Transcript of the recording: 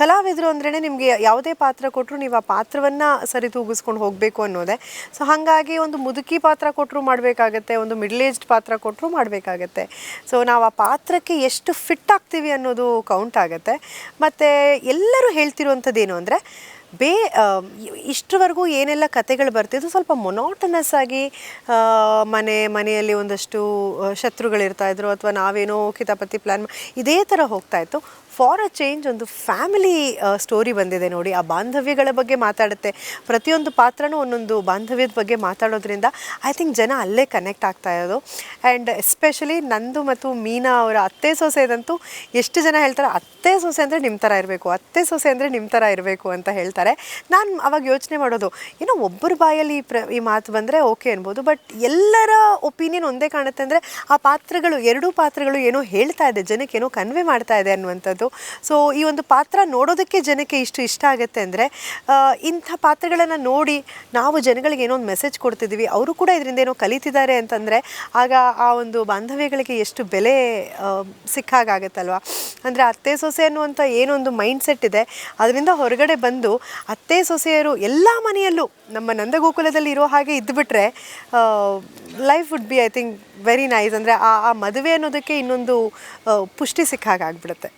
ಕಲಾವಿದರು ಅಂದ್ರೇ ನಿಮಗೆ ಯಾವುದೇ ಪಾತ್ರ ಕೊಟ್ಟರು ನೀವು ಆ ಪಾತ್ರವನ್ನು ಸರಿದೂಗಿಸ್ಕೊಂಡು ಹೋಗಬೇಕು ಅನ್ನೋದೇ. ಸೊ ಹಾಗಾಗಿ ಒಂದು ಮುದುಕಿ ಪಾತ್ರ ಕೊಟ್ಟರು ಮಾಡಬೇಕಾಗತ್ತೆ, ಒಂದು ಮಿಡ್ಲ್ ಏಜ್ಡ್ ಪಾತ್ರ ಕೊಟ್ಟರು ಮಾಡಬೇಕಾಗತ್ತೆ. ಸೊ ನಾವು ಆ ಪಾತ್ರಕ್ಕೆ ಎಷ್ಟು ಫಿಟ್ ಆಗ್ತೀವಿ ಅನ್ನೋದು ಕೌಂಟ್ ಆಗುತ್ತೆ. ಮತ್ತು ಎಲ್ಲರೂ ಹೇಳ್ತಿರುವಂಥದ್ದೇನು ಅಂದರೆ, ಬೇ ಇಷ್ಟರವರೆಗೂ ಏನೆಲ್ಲ ಕತೆಗಳು ಬರ್ತಿದ್ದು ಸ್ವಲ್ಪ ಮೊನಾಟನಸ್ ಆಗಿ ಮನೆ, ಮನೆಯಲ್ಲಿ ಒಂದಷ್ಟು ಶತ್ರುಗಳಿರ್ತಾಯಿದ್ರು ಅಥವಾ ನಾವೇನೋ ಕಿತಾಪತಿ ಪ್ಲ್ಯಾನ್ ಇದೇ ಥರ ಹೋಗ್ತಾ ಇತ್ತು. ಫಾರ್ ಅ ಚೇಂಜ್ ಒಂದು ಫ್ಯಾಮಿಲಿ ಸ್ಟೋರಿ ಬಂದಿದೆ ನೋಡಿ. ಆ ಬಾಂಧವ್ಯಗಳ ಬಗ್ಗೆ ಮಾತಾಡುತ್ತೆ. ಪ್ರತಿಯೊಂದು ಪಾತ್ರನೂ ಒಂದೊಂದು ಬಾಂಧವ್ಯದ ಬಗ್ಗೆ ಮಾತಾಡೋದ್ರಿಂದ ಐ ಥಿಂಕ್ ಜನ ಅಲ್ಲೇ ಕನೆಕ್ಟ್ ಆಗ್ತಾ ಇರೋದು. ಆ್ಯಂಡ್ ಎಸ್ಪೆಷಲಿ ನಂದು ಮತ್ತು ಮೀನಾ ಅವರ ಅತ್ತೆ ಸೊಸೆದಂತೂ ಎಷ್ಟು ಜನ ಹೇಳ್ತಾರೆ, ಅತ್ತೆ ಸೊಸೆ ಅಂದರೆ ನಿಮ್ಮ ಥರ ಇರಬೇಕು, ಅತ್ತೆ ಸೊಸೆ ಅಂದರೆ ನಿಮ್ಮ ಥರ ಇರಬೇಕು ಅಂತ ಹೇಳ್ತಾರೆ. ನಾನು ಅವಾಗ ಯೋಚನೆ ಮಾಡೋದು ಏನೋ ಒಬ್ಬರ ಬಾಯಲ್ಲಿ ಈ ಪ್ರ, ಈ ಮಾತು ಬಂದರೆ ಓಕೆ ಅನ್ಬೋದು ಬಟ್ ಎಲ್ಲರ ಒಪಿನಿಯನ್ ಒಂದೇ ಕಾಣುತ್ತೆ ಅಂದರೆ ಆ ಪಾತ್ರಗಳು, ಎರಡೂ ಪಾತ್ರಗಳು ಏನೋ ಹೇಳ್ತಾ ಇದೆ ಜನಕ್ಕೆ ಏನೋ ಕನ್ವೆ ಮಾಡ್ತಾ ಇದೆ ಅನ್ನುವಂಥದ್ದು. ಸೊ ಈ ಒಂದು ಪಾತ್ರ ನೋಡೋದಕ್ಕೆ ಜನಕ್ಕೆ ಇಷ್ಟು ಇಷ್ಟ ಆಗುತ್ತೆ ಅಂದರೆ ಇಂಥ ಪಾತ್ರಗಳನ್ನು ನೋಡಿ ನಾವು ಜನಗಳಿಗೆ ಏನೋ ಒಂದು ಮೆಸೇಜ್ ಕೊಡ್ತಿದ್ದೀವಿ ಅವರು ಕೂಡ ಇದರಿಂದ ಏನೋ ಕಲಿತಿದ್ದಾರೆ ಅಂತಂದರೆ, ಆಗ ಆ ಒಂದು ಬಾಂಧವ್ಯಗಳಿಗೆ ಎಷ್ಟು ಬೆಲೆ ಸಿಕ್ಕಾಗತ್ತಲ್ವ ಅಂದರೆ ಅತ್ತೆ ಸೊಸೆ ಅನ್ನುವಂಥ ಏನೊಂದು ಮೈಂಡ್ ಸೆಟ್ ಇದೆ, ಅದರಿಂದ ಹೊರಗಡೆ ಬಂದು ಅತ್ತೆ ಸೊಸೆಯರು ಎಲ್ಲ ಮನೆಯಲ್ಲೂ, ನಮ್ಮ ನಂದಗೋಕುಲದಲ್ಲಿ ಇರೋ ಹಾಗೆ ಇದ್ದುಬಿಟ್ರೆ life would be I think very nice ಅಂದರೆ ಆ ಆ ಮದುವೆ ಅನ್ನೋದಕ್ಕೆ ಇನ್ನೊಂದು ಪುಷ್ಟಿ ಸಿಕ್ಕಾಗ ಆಗ್ಬಿಡುತ್ತೆ